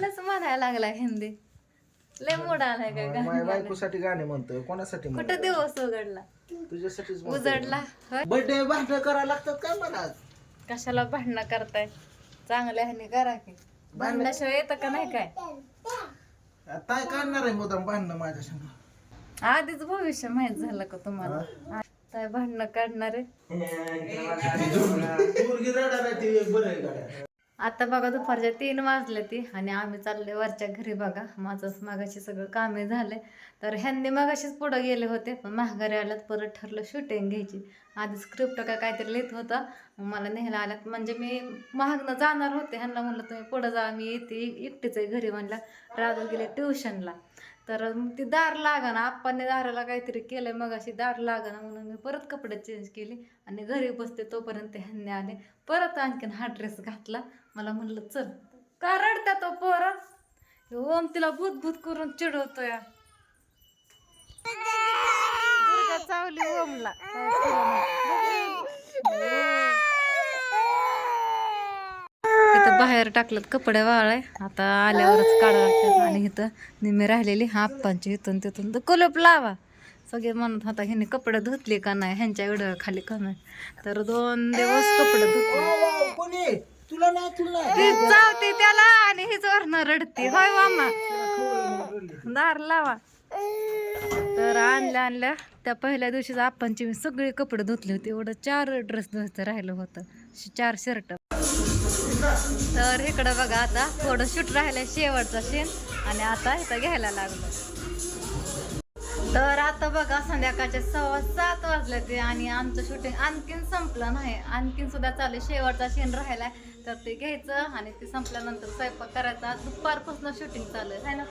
गाण्यालाच म्हणायला लागला हिंदी. लय मोड आलाय माझ्या गाणं? बायकोसाठी गाणे म्हणतोय कोणासाठी कुठं दिवस उघडला? तुझ्यासाठीच उजडला होय? बर्थडे भांडण करायला लागतात काय मला कशाला भांडणं करताय? चांगल्या ह्याने करा की. भांडण्याशिवाय येतं का नाही काय? काय काढणार आहे मुदाम भांडणं माझ्या संग. आधीच भविष्य माहीत झालं का तुम्हाला? काय भांडणं काढणारे पोरगी आहे ती एक बरं आहे गाड्या. आता बघा दुपारच्या तीन वाजले ती आणि आम्ही चालले वरच्या घरी बघा. माझंच मागाशी सगळं कामे झाले. तर ह्यांनी मागाशीच पुढं गेले होते पण महागारी आल्यात परत ठरलं शूटिंग घ्यायची. आधी स्क्रिप्ट काय काहीतरी लिहित होता. मला न्यायला आल्यात. म्हणजे मी महागनं जाणार होते. ह्यांना म्हणलं तुम्ही पुढं जा मी येते एकटीच आहे घरी म्हणलं. राजू गेले ट्युशनला तर मग ती दार लागाना आप्पाने दाराला काहीतरी केलंय मग अशी दार लागाना म्हणून मी परत कपडे चेंज केले आणि घरी बसते तोपर्यंत ह्यांनी आले. परत आणखीन हा ड्रेस घातला. मला म्हणलं चल का रडत्या तो पोर? ओम तिला भूत भूत करून चिडवतो दुर्गा चावली ओमला काय खरं नाही. इथं बाहेर टाकलं कपडे वाळाय आता आल्यावरच काढा आणि इथं निम्मी राहिलेली हापांची इथून तिथून. तर कुलप लावा. सगळे म्हणत होता ह्याने कपडे धुतले का नाही? ह्यांच्या एवढं खाली का नाही? तर दोन दिवस कपडे धुतले. तुला नाही तुला चावते त्याला. आणि हीच वरण रडते. होय मामा? दार लावा. तर आणल्या आणल्या. त्या पहिल्या दिवशीच आप्पांची मी सगळे कपडे धुतले होते. एवढं चार ड्रेस धुवायचं राहिलं होतं. चार शर्ट तर इकडं बघा आता थोडं शूट राहिलंय शेवटचा शेण आणि आता इथं घ्यायला लागलो. तर आता बघा संध्याकाळचे सव्वा सात वाजले ते आणि आमचं शूटिंग आणखीन संपलं नाही. आणखीन सुद्धा चालू आहे. शेवटचा सीन राहिलाय. तर ते घ्यायचं आणि ते संपल्यानंतर स्वयंपाक करायचा. दुपारपासून शूटिंग चालू आहे. ना?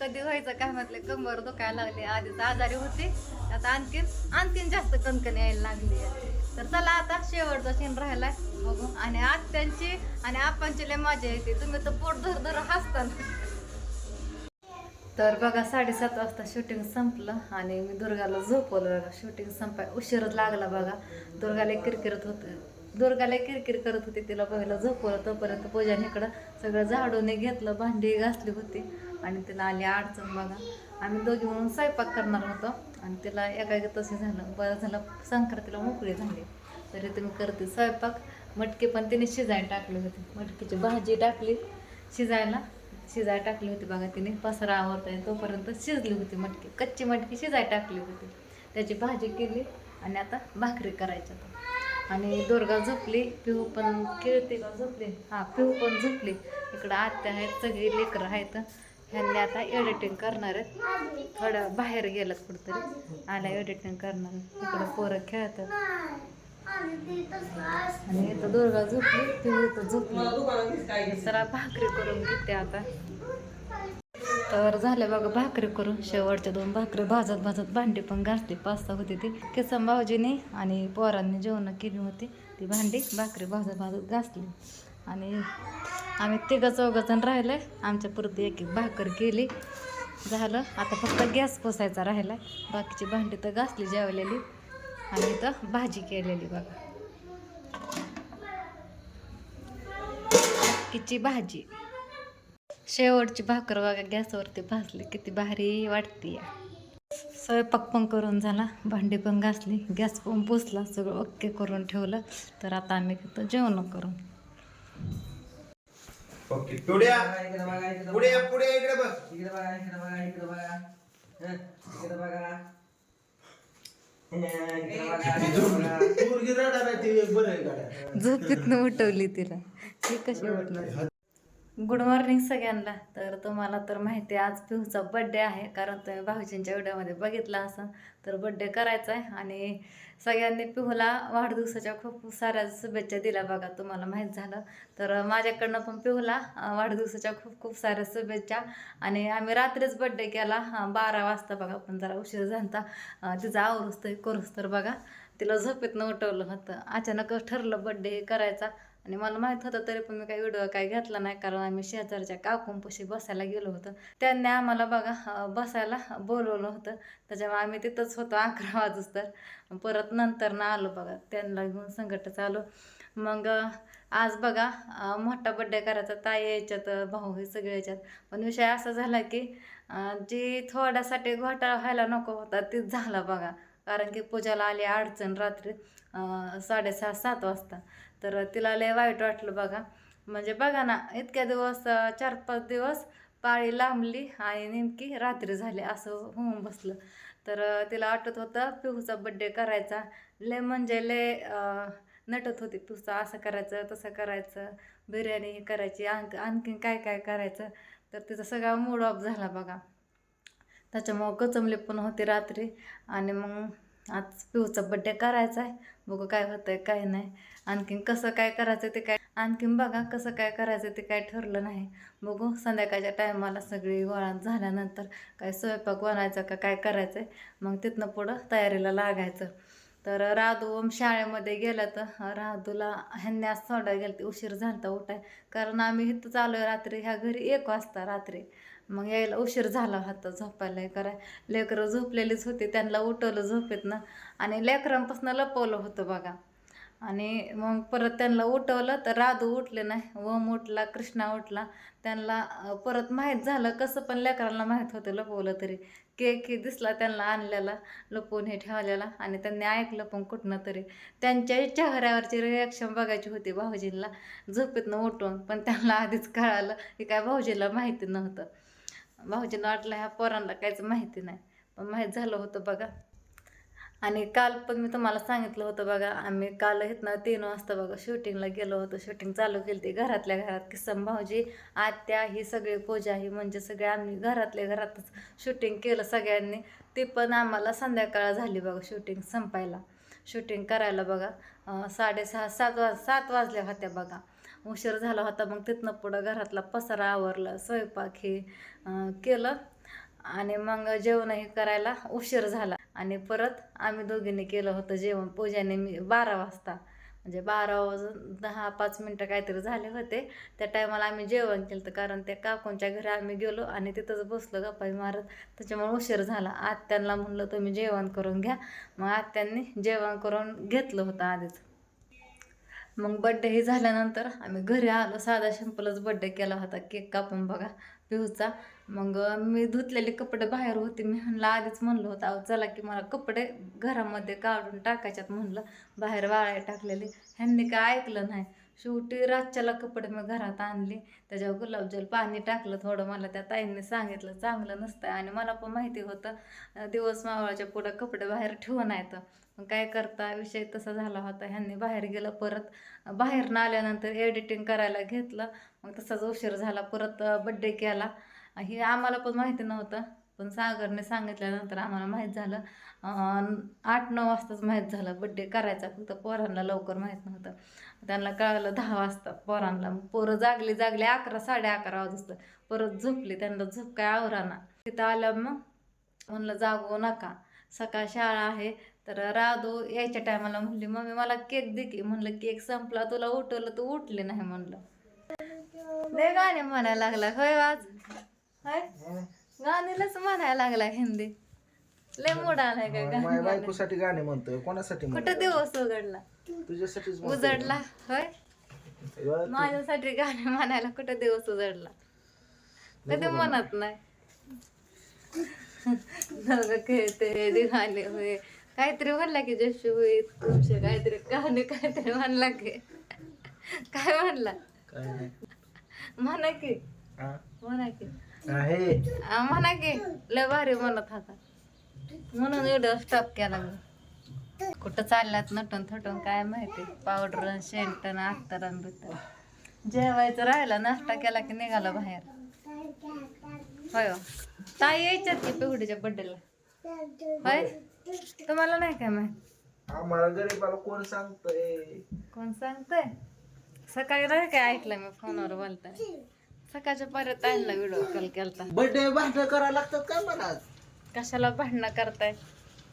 कधी व्हायचं काय म्हटलं? कंबर दुखायला लागली. आधीच आजारी होती. आता आणखीन आणखीन जास्त कणकणी यायला लागली आहे. तर चला आता शेवटचा सीन राहिलाय. बघू. आणि आत्यांची आणि आपांची लय मजा येते. तुम्ही तर पोट धर धर हसताल. तर बघा साडेसात वाजता शूटिंग संपलं आणि मी दुर्गाला झोपवलं बघा. शूटिंग संपाय उशीरच लागला बघा. दुर्गाला किरकिरत होतं. दुर्गाला किरकिर करत होती. तिला पहिलं झोपवलं. तोपर्यंत पूजाने इकडं सगळं झाडूने घेतलं. भांडी घासली होती. आणि तिला आली अडचण बघा. आम्ही दोघी म्हणून स्वयंपाक करणार होतो आणि तिला एका तसे झालं. बरं झालं संक्रांतीला मोकळी झाली. तरी तुम्ही करते स्वयंपाक. मटके पण तिने शिजायला टाकले होते. मटकीची भाजी टाकली. शिजायला. शिजाय टाकली होती बघा तिने. पसरा आवरता तोपर्यंत शिजली होती मटकी. कच्ची मटकी शिजाय टाकली होती. त्याची भाजी केली आणि आता भाकरी करायच्या आता. आणि दुर्गा झोपली. पिहू पण खेळते का? झोपली. हां पिहू पण झोपली. इकडं आत्या आहेत. सगळी लेकरं आहेत. ह्यांनी आता एडिटिंग करणार आहेत. थोडं बाहेर गेलं कुठंतरी. आल्या एडिटिंग करणार इकडं पोरं खेळतात. आणि इथं दुर्गा झोपली. पिहू इथं झोपली. सरा भाकरी करून घेते आता. तर झालं बघा भाकरी करून. शेवटच्या दोन भाकरी. भाजत भाजत भांडी पण घासली. पास्ता होती ती. किसन भाऊजीने आणि पोरांनी जेवण केली होती. ती भांडी भाकरी भाजत भाजत घासली. आणि आम्ही तिघं चौघंजण राहिलं आमच्या पुरती एक एक भाकर केली. झालं. आता फक्त गॅस पोसायचा राहिला बाकीची भांडी तर घासली जेवलेली. आणि इथं भाजी केलेली बघा. किची भाजी. शेवटची भाकर बघा गॅसवरती भाजली. किती भारी वाटते स्वयंपाक पण करून झाला. भांडी पण घासली. गॅस पण पुसला. सगळं ओके करून ठेवलं. तर आता आम्ही तिथं जेवण करून ओके पुढ्या पुढे पुढे इकडे बघ इकडे बघा इकडे बघा. इकडे बघा. हं, इकडे बघा पोरगी रडणार आहे ती एक बरं आहे गाड्या. झोपेतनं उठवली तिला. ती कशी उठणार? गुड मॉर्निंग सगळ्यांना. तर तुम्हाला तर माहिती आहे आज पिहूचा बड्डे आहे. कारण तुम्ही भाऊजींच्या व्हिडिओमध्ये बघितला असं तर बड्डे करायचा आहे. आणि सगळ्यांनी पिहूला वाढदिवसाच्या खूप साऱ्या शुभेच्छा दिल्या बघा तुम्हाला माहीत झालं. तर माझ्याकडनं पण पिहूला वाढदिवसाच्या खूप खूप साऱ्या शुभेच्छा. आणि आम्ही रात्रीच बड्डे केला बारा वाजता बघा पण जरा उशीर झालता. तिचा आवरूस तर करूस तर बघा. तिला झोपेतनं उठवलं होतं. अचानकच ठरलं बड्डे करायचा. आणि मला माहीत होतं तरी पण मी काही व्हिडिओ काही घेतला नाही कारण आम्ही शेजारच्या काकूंपाशी बसायला गेलो होतो. त्यांनी आम्हाला बघा बसायला बोलवलं होतं. त्याच्यामुळे आम्ही तिथंच होतो अकरा वाजूस तर. परत नंतर ना आलो बघा त्यांना घेऊन संकटच आलो. मग आज बघा मोठा बड्डे करायचा ताई याच्यात भाऊ हे सगळे याच्यात पण विषय असा झाला की जी थोड्यासाठी घोटाळा व्हायला नको होता तीच झाला बघा. कारण की पूजाला आली अडचण रात्री साडेसहा सात वाजता. तर तिला लय वाईट वाटलं बघा. म्हणजे बघा ना इतक्या दिवस चार पाच दिवस पाळी लांबली आणि नेमकी रात्री झाली असं होऊन बसलं. तर तिला वाटत होतं पिहूचा बड्डे करायचा. लय म्हणजे लय नटत होती पिहूचा. असं करायचं तसं करायचं. बिर्याणी करायची आणख आणखीन काय काय करायचं. तर तिचा सगळा मूड ऑफ झाला बघा. त्याच्यामुळं कचमले पण होते रात्री. आणि मग आज पिऊचा बड्डे करायचा आहे. बघू काय होतं आहे काय नाही. आणखीन कसं काय करायचं ते काय आणखीन बघा कसं काय करायचं ते काय ठरलं नाही. बघू संध्याकाळच्या टायमाला सगळी गोळा झाल्यानंतर काय स्वयंपाक बनायचा का काय करायचं आहे मग तिथनं पुढं तयारीला लागायचं. तर राधू शाळेमध्ये गेला तर राधूला ह्यांनी आज सोडायला गेलं ते उशीर झालता उठाय. कारण आम्ही इथं चालू आहे रात्री. ह्या घरी एक वाजता रात्री. मग यायला उशीर झाला होता झोपायला. करा लेकरं झोपलेलीच होती त्यांना उठवलं झोपेत ना. आणि लेकरांपासून लपवलं होतं बघा. आणि मग परत त्यांना उठवलं तर राधू उठले नाही वम उठला कृष्णा उठला. त्यांना परत माहीत झालं कसं पण लेकरांना माहीत होतं लपवलं तरी. केक दिसला त्यांना आणलेला लपवून हे ठेवलेला. आणि त्यांनी ऐकलं पण कुठनं तरी. त्यांच्या चेहऱ्यावरची रिॲक्शन बघायची होती भाऊजींना. झोपेतनं उठून पण त्यांना आधीच कळालं की काय भाऊजीला माहिती नव्हतं. भाऊजीनं वाटलं ह्या पोरांना काहीच माहिती नाही. पण माहीत झालं होतं बघा. आणि काल पण मी तुम्हाला सांगितलं होतं बघा आम्ही काल इथनं तीन वाजता बघा शूटिंगला गेलो होतो. शूटिंग चालू केली ती घरातल्या घरात. किसम भाऊजी आत्या ही सगळी पूजा ही म्हणजे सगळे आम्ही घरातल्या घरातच शूटिंग केलं सगळ्यांनी. ती पण आम्हाला संध्याकाळ झाली बघा शूटिंग संपायला. शूटिंग करायला बघा. साडेसहा सात वाज सात वाजल्या होत्या बघा. उशीर झाला होता मग तिथनं पुढं घरातला पसारा आवरला स्वयंपाक हे केलं. आणि मग जेवणही करायला उशीर झाला. आणि परत आम्ही दोघींनी केलं होतं जेवण. पूजाने मी बारा वाजता म्हणजे बारा वाजून दहा पाच मिनटं काहीतरी झाले होते. त्या टायमाला आम्ही जेवण केलं होतं कारण त्या काकूंच्या घरी आम्ही गेलो आणि तिथंच बसलो गप्पाई मारत. त्याच्यामुळे उशीर झाला. आत्यांना म्हणलं तुम्ही जेवण करून घ्या. मग आत्यांनी जेवण करून घेतलं होतं आधीच. मग बड्डे हे झाल्यानंतर आम्ही घरी आलो साधा शिंपलच बड्डे केला होता केक कापून बघा पिहूचा मग मी धुतलेले कपडे बाहेर होते मी म्हणलं आधीच म्हणलं होतं अहो चला की मला कपडे घरामध्ये काढून टाकायच्यात म्हणलं. बाहेर वाळाय टाकलेले. ह्यांनी काय ऐकलं नाही. शेवटी रातच्याला कपडे मी घरात आणले. त्याच्यावर गुलाबजल पाणी टाकलं थोडं मला. त्या ताईंनी सांगितलं चांगलं नसतं आणि मला पण माहिती होतं दिवस मावळाच्या पुढं कपडे बाहेर ठेवून येतं मग काय करता? विषय तसा झाला होता. ह्यांनी बाहेर गेलं परत बाहेर न आल्यानंतर एडिटिंग करायला घेतलं. मग तसाच उशीर झाला. परत बड्डे केला. हे आम्हाला पण माहिती नव्हतं. पण सागरने सांगितल्यानंतर आम्हाला माहीत झालं आठ नऊ वाजताच माहीत झालं बड्डे करायचा फक्त पोरांना लवकर माहीत नव्हतं. त्यांना कळालं दहा वाजता पोरांना. पोरं जागली जागली अकरा साडे अकरा वाजता परत झोपली त्यांना झोप काय आवराना. तिथं आल्या मग म्हणलं जागू नका. सकाळ शाळा आहे. तर राधू यायच्या टायमाला म्हणली मम्मी मला केक दे की. म्हणलं केक संपला तुला उठवलं तू उठले नाही. म्हणलं. गाणे म्हणायला लागला. होय आज होय? गाणीलाच म्हणायला लागला हिंदी. लय मोड आलाय माझ्या गाणे? बायकोसाठी गाणे म्हणतोय कोणासाठी म्हणतोय? कुठं दिवस उघडला? तुझ्यासाठीच म्हणतोय. उजडला होय? तू- माझ्यासाठी गाणे म्हणायला कुठं दिवस उजडला? कधी म्हणत नाही. खेळते होय. काहीतरी म्हणला की जशी होई तुमचे काहीतरी गाणे काहीतरी म्हणला की. काय म्हणला? काय नाही. म्हणा की. हा? म्हणा की. आ, म्हणा की लय भारी म्हणत होता. म्हणून व्हिडिओ स्टॉप केला मी. कुठं चालल्यात नटून थटून काय माहिती. पावडर शेंट अख्तर बित्तर. जेवायचं राहिला नाश्ता केला की निघाला बाहेर. होय हो. ताई यायच्यात की पिवडीच्या बड्डेला होय? तुम्हाला नाही काय माहीत? आम्हाला गरीबाला कोण सांगतोय? कोण सांगतंय? सकाळी नाही काय ऐकलं मी फोनवर बोलताय? सकाळच्या परत आणला व्हिडिओ कॉल केलता. बर्थडे भांडण करायला लागतात काय मला कशाला भांडणं करताय?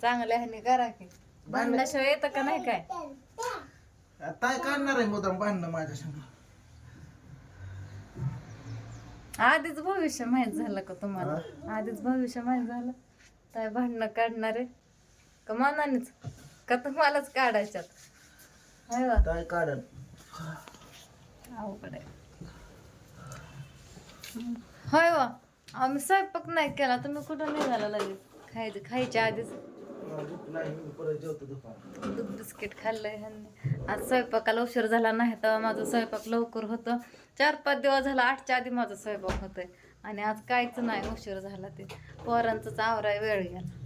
चांगल्या ह्याने करा की. भांडणाशिवाय येतं का नाही काय? काय काढणार आहे मुदाम भांडणं माझ्या संग. आधीच भविष्य माहीत झालं का तुम्हाला? आधीच भविष्य माहीत झालं? काय भांडणं काढणार आहे. का मनानेच? का तुम्हालाच काढायच्यात? हाय काय काढन अवघड आहे. होय वा. आम्ही स्वयंपाक नाही केला तुम्ही कुठं निघाला लगेच? खायचं खायच्या आधीच. दूध बिस्किट खाल्लंय ह्यांनी. आज स्वयंपाकाला उशीर झाला नाही तर माझा स्वयंपाक लवकर होतं. चार पाच दिवस झाला आठच्या आधी माझं स्वयंपाक होतोय. आणि आज काहीच नाही उशीर झाला ते. पोरांचंच आवराय वेळ गेला.